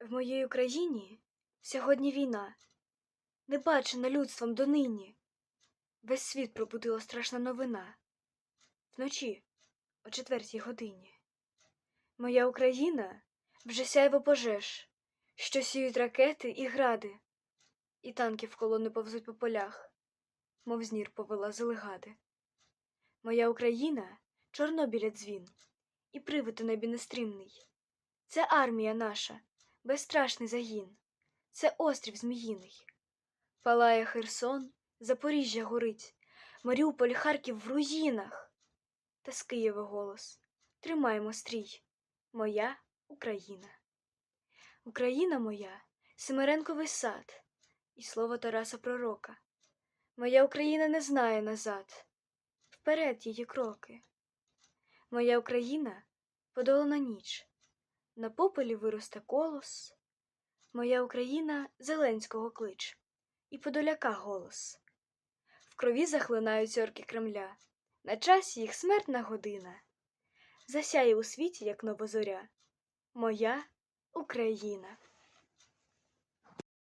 В моїй Україні сьогодні війна, не бачена людством донині. Весь світ пробудила страшна новина. Вночі, о четвертій годині. Моя Україна вже сяйво пожеж, що сіють ракети і гради, і танки в колони повзуть по полях, мов знір повела зелегади. Моя Україна Чорнобіля дзвін, і привид у небі нестримний. Це армія наша, безстрашний загін, це острів Зміїний. Палає Херсон, Запоріжжя горить, Маріуполь, Харків в руїнах. Та з Києва голос Тримаймо стрій, моя Україна. Україна моя, Семеренковий сад, і слово Тараса Пророка. Моя Україна не знає назад, вперед її кроки. Моя Україна подолана ніч, на попелі виросте колос. Моя Україна Зеленського клич, і Подоляка голос. В крові захлинають орки Кремля, на часі їх смертна година. Засяє у світі, як нова зоря, моя Україна.